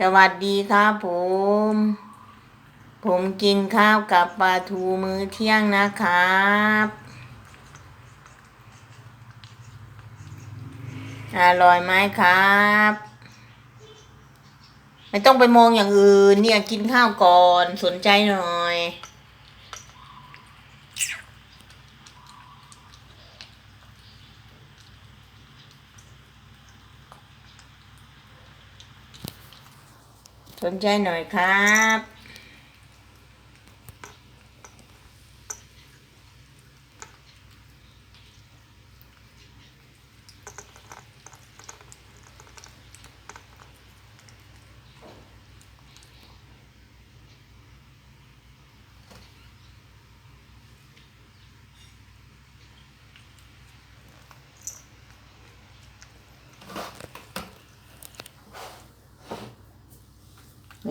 สวัสดีครับผม ผมกินข้าวกับปลาทูมื้อเที่ยงนะครับ อร่อยไหมครับ ไม่ต้องไปมองอย่างอื่นเนี่ยกินข้าวก่อนสนใจหน่อย สนใจหน่อยครับ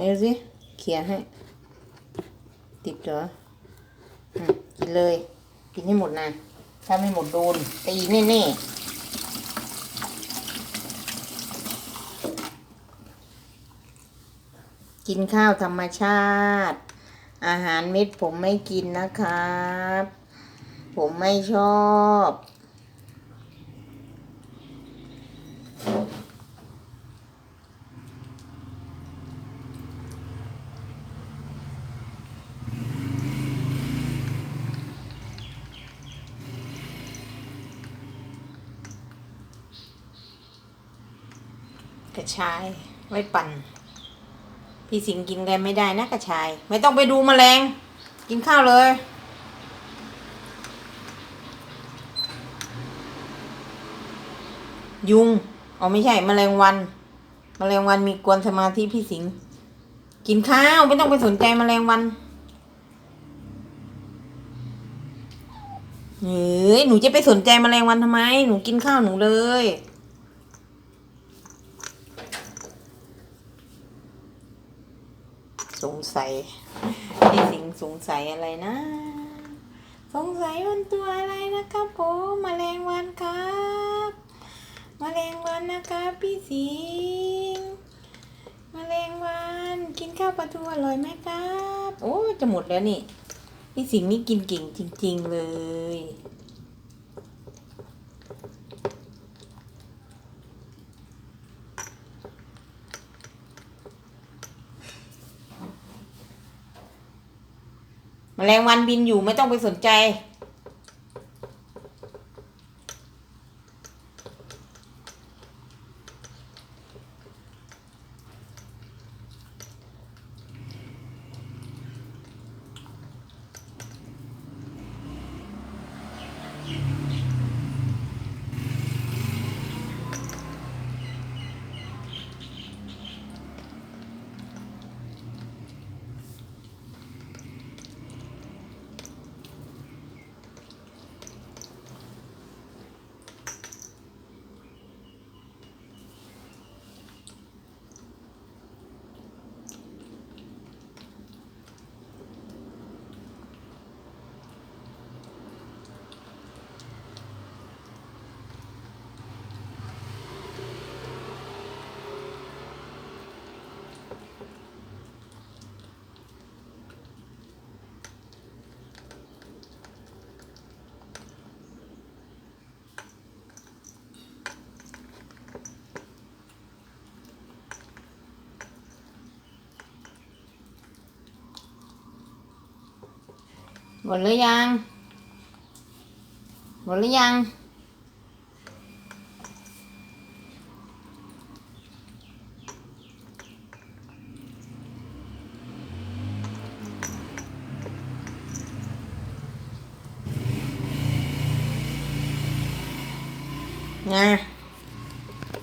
ดูสิเขี่ยให้ ติดเหรอกินเลย กินให้หมดนะ ถ้าไม่หมดโดนตีแน่ๆกินข้าวธรรมชาติ อาหารเม็ดผมไม่กินนะครับ ผมไม่ชอบ กระชายไว้ปั่น พี่สิงกินกันไม่ได้นะกระชาย ไม่ต้องไปดูแมลง กินข้าวเลยยุงอ๋อไม่ใช่แมลงวันแมลงวันมีกวนสมาธิพี่สิง กินข้าวไม่ต้องไปสนใจแมลงวันเฮ้ยหนูจะไปสนใจแมลงวันทำไม หนูกินข้าวหนูเลย สงสัยพี่สิงสงสัยอะไรนะ สงสัยมันตัวอะไรนะครับผมแมลงวันครับแมลงวันนะครับพี่สิงแมลงวันกินข้าวปลาทูอร่อยไหมครับ โอ้จะหมดแล้วนี่พี่สิงนี่กินเก่งจริง ๆ เลย แมลงวันบินอยู่ไม่ต้องไปสนใจ หมดหรือยัง หมดหรือยัง นะ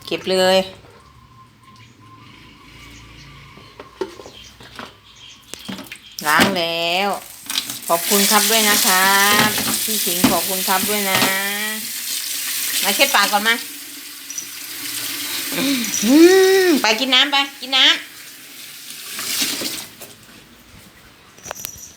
เก็บเลยล้างแล้ว ขอบคุณครับด้วยนะครับพี่สิงห์ขอบคุณครับด้วยนะ มาเช็ดปากก่อนมาอืมไปกินน้ำไป กินน้ำ